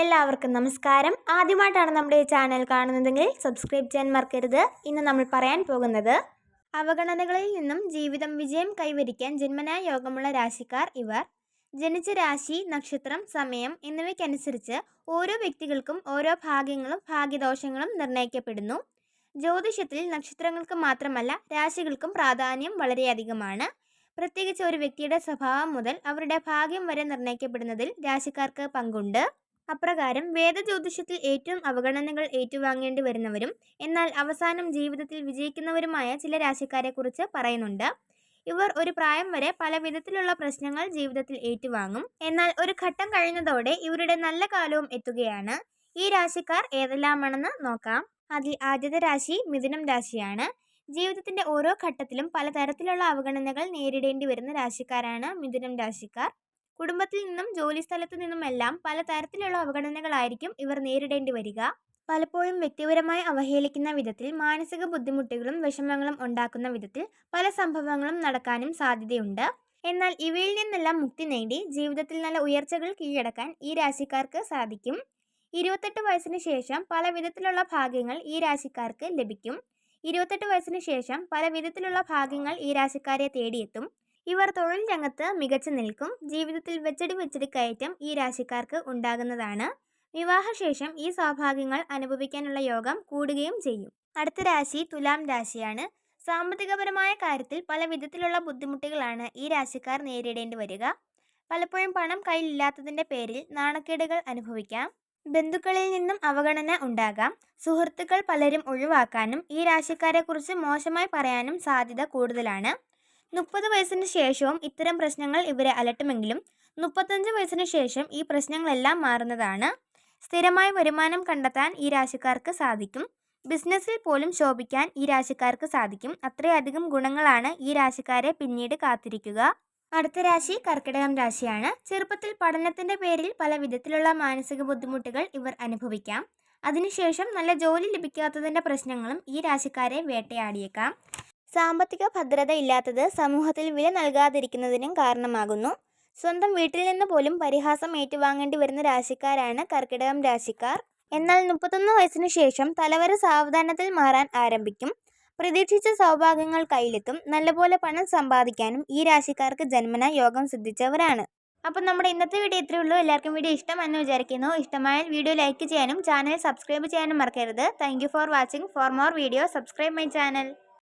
എല്ലാവർക്കും നമസ്കാരം. ആദ്യമായിട്ടാണ് നമ്മുടെ ഈ ചാനൽ കാണുന്നതെങ്കിൽ സബ്സ്ക്രൈബ് ചെയ്യാൻ മറക്കരുത്. ഇന്ന് നമ്മൾ പറയാൻ പോകുന്നത് അവഗണനകളിൽ നിന്നും ജീവിതം വിജയം കൈവരിക്കാൻ ജന്മനായ യോഗമുള്ള രാശിക്കാർ ഇവർ. ജനിച്ച രാശി നക്ഷത്രം സമയം എന്നിവയ്ക്കനുസരിച്ച് ഓരോ വ്യക്തികൾക്കും ഓരോ ഭാഗ്യങ്ങളും ഭാഗ്യദോഷങ്ങളും നിർണയിക്കപ്പെടുന്നു. ജ്യോതിഷത്തിൽ നക്ഷത്രങ്ങൾക്ക് മാത്രമല്ല രാശികൾക്കും പ്രാധാന്യം വളരെയധികമാണ് പ്രത്യേകിച്ച് ഒരു വ്യക്തിയുടെ സ്വഭാവം മുതൽ അവരുടെ ഭാഗ്യം വരെ നിർണയിക്കപ്പെടുന്നതിൽ രാശിക്കാർക്ക് പങ്കുണ്ട്. അപ്രകാരം വേദജ്യോതിഷത്തിൽ ഏറ്റവും അവഗണനകൾ ഏറ്റുവാങ്ങേണ്ടി വരുന്നവരും എന്നാൽ അവസാനം ജീവിതത്തിൽ വിജയിക്കുന്നവരുമായ ചില രാശിക്കാരെക്കുറിച്ച് പറയുന്നുണ്ട്. ഇവർ ഒരു പ്രായം വരെ പല വിധത്തിലുള്ള പ്രശ്നങ്ങൾ ജീവിതത്തിൽ ഏറ്റുവാങ്ങും. എന്നാൽ ഒരു ഘട്ടം കഴിഞ്ഞതോടെ ഇവരുടെ നല്ല കാലവും എത്തുകയാണ്. ഈ രാശിക്കാർ ഏതെല്ലാമാണെന്ന് നോക്കാം. അതിൽ ആദ്യത്തെ രാശി മിഥുനം രാശിയാണ്. ജീവിതത്തിന്റെ ഓരോ ഘട്ടത്തിലും പലതരത്തിലുള്ള അവഗണനകൾ നേരിടേണ്ടി വരുന്ന രാശിക്കാരാണ് മിഥുനം രാശിക്കാർ. കുടുംബത്തിൽ നിന്നും ജോലിസ്ഥലത്തു നിന്നുമെല്ലാം പലതരത്തിലുള്ള അവഗണനകളായിരിക്കും ഇവർ നേരിടേണ്ടി വരിക. പലപ്പോഴും വ്യക്തിപരമായി അവഹേളിക്കുന്ന വിധത്തിൽ മാനസിക ബുദ്ധിമുട്ടുകളും വിഷമങ്ങളും ഉണ്ടാക്കുന്ന വിധത്തിൽ പല സംഭവങ്ങളും നടക്കാനും സാധ്യതയുണ്ട്. എന്നാൽ ഇവയിൽ നിന്നെല്ലാം മുക്തി നേടി ജീവിതത്തിൽ നല്ല ഉയർച്ചകൾ കീഴടക്കാൻ ഈ രാശിക്കാർക്ക് സാധിക്കും. ഇരുപത്തെട്ട് വയസ്സിന് ശേഷം പല വിധത്തിലുള്ള ഭാഗ്യങ്ങൾ ഈ രാശിക്കാർക്ക് ലഭിക്കും. ഇരുപത്തെട്ട് വയസ്സിന് ശേഷം പല വിധത്തിലുള്ള ഭാഗ്യങ്ങൾ ഈ രാശിക്കാരെ തേടിയെത്തും. ഇവർ തൊഴിൽ രംഗത്ത് മികച്ചു നിൽക്കും. ജീവിതത്തിൽ വെച്ചടി വെച്ചടി കയറ്റം ഈ രാശിക്കാർക്ക് ഉണ്ടാകുന്നതാണ്. വിവാഹശേഷം ഈ സൗഭാഗ്യങ്ങൾ അനുഭവിക്കാനുള്ള യോഗം കൂടുകയും ചെയ്യും. അടുത്ത രാശി തുലാം രാശിയാണ്. സാമ്പത്തികപരമായ കാര്യത്തിൽ പല വിധത്തിലുള്ള ബുദ്ധിമുട്ടുകളാണ് ഈ രാശിക്കാർ നേരിടേണ്ടി വരിക. പലപ്പോഴും പണം കയ്യിലില്ലാത്തതിന്റെ പേരിൽ നാണക്കേടുകൾ അനുഭവിക്കാം. ബന്ധുക്കളിൽ നിന്നും അവഗണന ഉണ്ടാകാം. സുഹൃത്തുക്കൾ പലരും ഒഴിവാക്കാനും ഈ രാശിക്കാരെക്കുറിച്ച് മോശമായി പറയാനും സാധ്യത കൂടുതലാണ്. മുപ്പത് വയസ്സിന് ശേഷവും ഇത്തരം പ്രശ്നങ്ങൾ ഇവരെ അലട്ടുമെങ്കിലും മുപ്പത്തഞ്ച് വയസ്സിന് ശേഷം ഈ പ്രശ്നങ്ങളെല്ലാം മാറുന്നതാണ്. സ്ഥിരമായ വരുമാനം കണ്ടെത്താൻ ഈ രാശിക്കാർക്ക് സാധിക്കും. ബിസിനസ്സിൽ പോലും ശോഭിക്കാൻ ഈ രാശിക്കാർക്ക് സാധിക്കും. അത്രയധികം ഗുണങ്ങളാണ് ഈ രാശിക്കാരെ പിന്നീട് കാത്തിരിക്കുക. അടുത്ത രാശി കർക്കിടകം രാശിയാണ്. ചെറുപ്പത്തിൽ പഠനത്തിന്റെ പേരിൽ പല വിധത്തിലുള്ള മാനസിക ബുദ്ധിമുട്ടുകൾ ഇവർ അനുഭവിക്കാം. അതിനുശേഷം നല്ല ജോലി ലഭിക്കാത്തതിന്റെ പ്രശ്നങ്ങളും ഈ രാശിക്കാരെ വേട്ടയാടിയേക്കാം. സാമ്പത്തിക ഭദ്രത ഇല്ലാത്തത് സമൂഹത്തിൽ വില നൽകാതിരിക്കുന്നതിനും കാരണമാകുന്നു. സ്വന്തം വീട്ടിൽ നിന്ന് പോലും പരിഹാസം ഏറ്റുവാങ്ങേണ്ടി വരുന്ന രാശിക്കാരാണ് കർക്കിടകം രാശിക്കാർ. എന്നാൽ മുപ്പത്തൊന്ന് വയസ്സിനു ശേഷം തലവര സാവധാനത്തിൽ മാറാൻ ആരംഭിക്കും. പ്രതീക്ഷിച്ച സൗഭാഗ്യങ്ങൾ കയ്യിലെത്തും. നല്ലപോലെ പണം സമ്പാദിക്കാനും ഈ രാശിക്കാർക്ക് ജന്മന യോഗം സിദ്ധിച്ചവരാണ്. അപ്പം നമ്മുടെ ഇന്നത്തെ വീഡിയോ ഇത്രയേ ഉള്ളൂ. എല്ലാവർക്കും വീഡിയോ ഇഷ്ടമെന്ന് വിചാരിക്കുന്നു. ഇഷ്ടമായാൽ വീഡിയോ ലൈക്ക് ചെയ്യാനും ചാനൽ സബ്സ്ക്രൈബ് ചെയ്യാനും മറക്കരുത്. Thank for watching for more video subscribe my channel